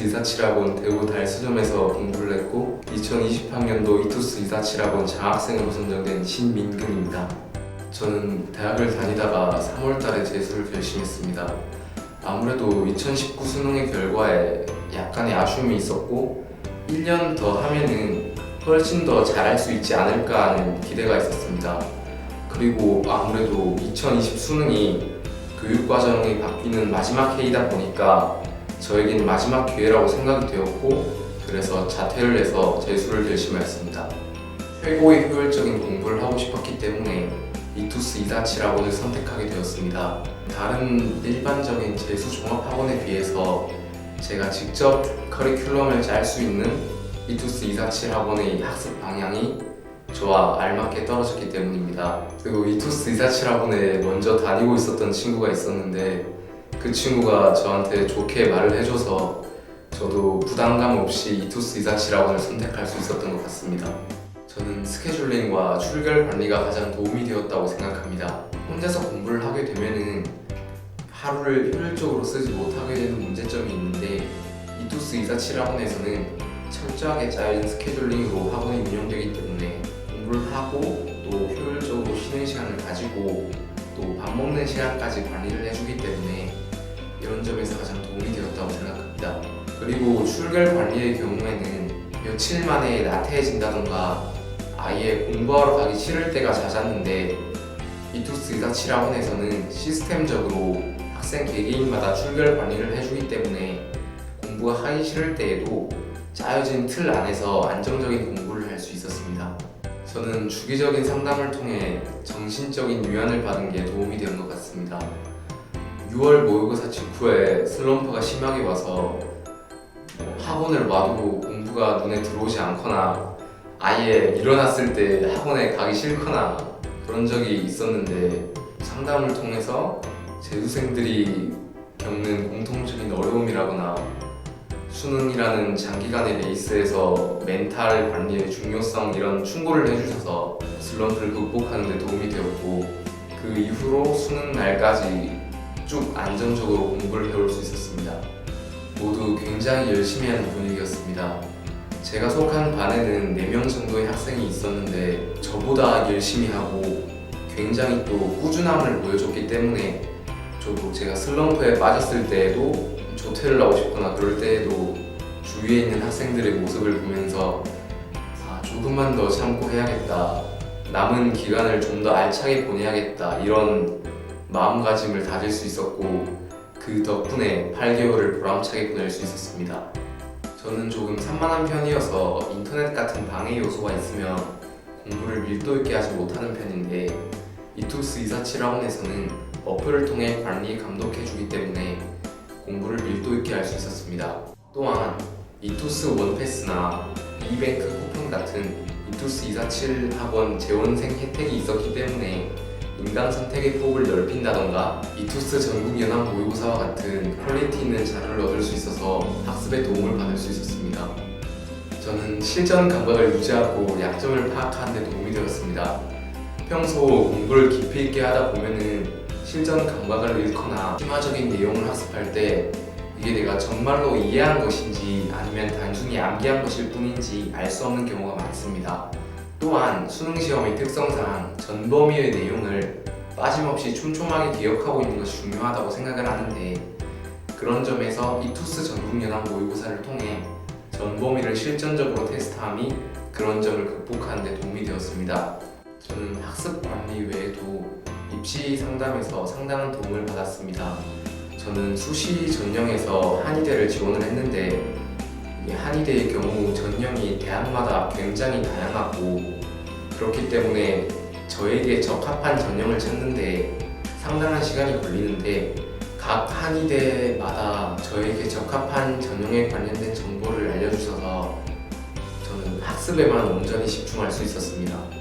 이투스 247학원 대구 달수점에서 공부를 했고 2020학년도 이투스 247학원 장학생으로 선정된 신민근입니다. 저는 대학을 다니다가 3월달에 재수를 결심했습니다. 아무래도 2019 수능의 결과에 약간의 아쉬움이 있었고 1년 더 하면은 훨씬 더 잘할 수 있지 않을까 하는 기대가 있었습니다. 그리고 아무래도 2020 수능이 교육과정이 바뀌는 마지막 해이다 보니까 저에겐 마지막 기회라고 생각이 되었고 그래서 자퇴를 해서 재수를 결심하였습니다. 최고의 효율적인 공부를 하고 싶었기 때문에 이투스 247학원을 선택하게 되었습니다. 다른 일반적인 재수 종합학원에 비해서 제가 직접 커리큘럼을 짤 수 있는 이투스 247학원의 학습 방향이 저와 알맞게 떨어졌기 때문입니다. 그리고 이투스 247학원에 먼저 다니고 있었던 친구가 있었는데 그 친구가 저한테 좋게 말을 해줘서 저도 부담감 없이 이투스 247학원을 선택할 수 있었던 것 같습니다. 저는 스케줄링과 출결 관리가 가장 도움이 되었다고 생각합니다. 혼자서 공부를 하게 되면은 하루를 효율적으로 쓰지 못하게 되는 문제점이 있는데 이투스 247학원에서는 철저하게 짜여진 스케줄링으로 학원이 운영되기 때문에 공부를 하고 또 효율적으로 쉬는 시간을 가지고 또 밥 먹는 시간까지 관리를 해주기 때문에 이런 점에서 가장 도움이 되었다고 생각합니다. 그리고 출결 관리의 경우에는 며칠 만에 나태해진다던가 아예 공부하러 가기 싫을 때가 잦았는데 이투스 247학원에서는 시스템적으로 학생 개개인마다 출결 관리를 해주기 때문에 공부가 하기 싫을 때에도 짜여진 틀 안에서 안정적인 공부를 할 수 있었습니다. 저는 주기적인 상담을 통해 정신적인 위안을 받은 게 도움이 된것 같습니다. 6월 모의고사 직후에 슬럼프가 심하게 와서 뭐 학원을 와도 공부가 눈에 들어오지 않거나 아예 일어났을 때 학원에 가기 싫거나 그런 적이 있었는데 상담을 통해서 재수생들이 겪는 공통적인 어려움이라거나 수능이라는 장기간의 레이스에서 멘탈 관리의 중요성 이런 충고를 해주셔서 슬럼프를 극복하는 데 도움이 되었고 그 이후로 수능 날까지 쭉 안정적으로 공부를 해올 수 있었습니다. 모두 굉장히 열심히 하는 분위기였습니다. 제가 속한 반에는 4명 정도의 학생이 있었는데 저보다 열심히 하고 굉장히 또 꾸준함을 보여줬기 때문에 저도 제가 슬럼프에 빠졌을 때에도 조퇴를 하고 싶거나 그럴 때에도 주위에 있는 학생들의 모습을 보면서 아, 조금만 더 참고 해야겠다. 남은 기간을 좀 더 알차게 보내야겠다. 이런 마음가짐을 다질 수 있었고 그 덕분에 8개월을 보람차게 보낼 수 있었습니다. 저는 조금 산만한 편이어서 인터넷 같은 방해 요소가 있으면 공부를 밀도 있게 하지 못하는 편인데 이투스 247 학원에서는 어플을 통해 관리 감독해 주기 때문에 공부를 밀도 있게 할 수 있었습니다. 또한 이투스 원패스나 이뱅크 쿠폰 같은 이투스 247 학원 재원생 혜택이 있었기 때문에 인강 선택의 폭을 넓힌다던가 이투스 전국 연합 모의고사와 같은 퀄리티 있는 자료를 얻을 수 있어서 학습에 도움을 받을 수 있었습니다. 저는 실전 감각을 유지하고 약점을 파악하는 데 도움이 되었습니다. 평소 공부를 깊이 있게 하다 보면은 실전 감각을 잃거나 심화적인 내용을 학습할 때 이게 내가 정말로 이해한 것인지 아니면 단순히 암기한 것일 뿐인지 알 수 없는 경우가 많습니다. 또한 수능 시험의 특성상 전범위의 내용을 빠짐없이 촘촘하게 기억하고 있는 것이 중요하다고 생각을 하는데 그런 점에서 이투스 전국연합 모의고사를 통해 전범위를 실전적으로 테스트함이 그런 점을 극복하는 데 도움이 되었습니다. 저는 학습 관리 외에도 입시 상담에서 상당한 도움을 받았습니다. 저는 수시 전형에서 한의대를 지원을 했는데 한의대의 경우 전형이 대학마다 굉장히 다양하고 그렇기 때문에 저에게 적합한 전형을 찾는데 상당한 시간이 걸리는데 각 한의대마다 저에게 적합한 전형에 관련된 정보를 알려주셔서 저는 학습에만 온전히 집중할 수 있었습니다.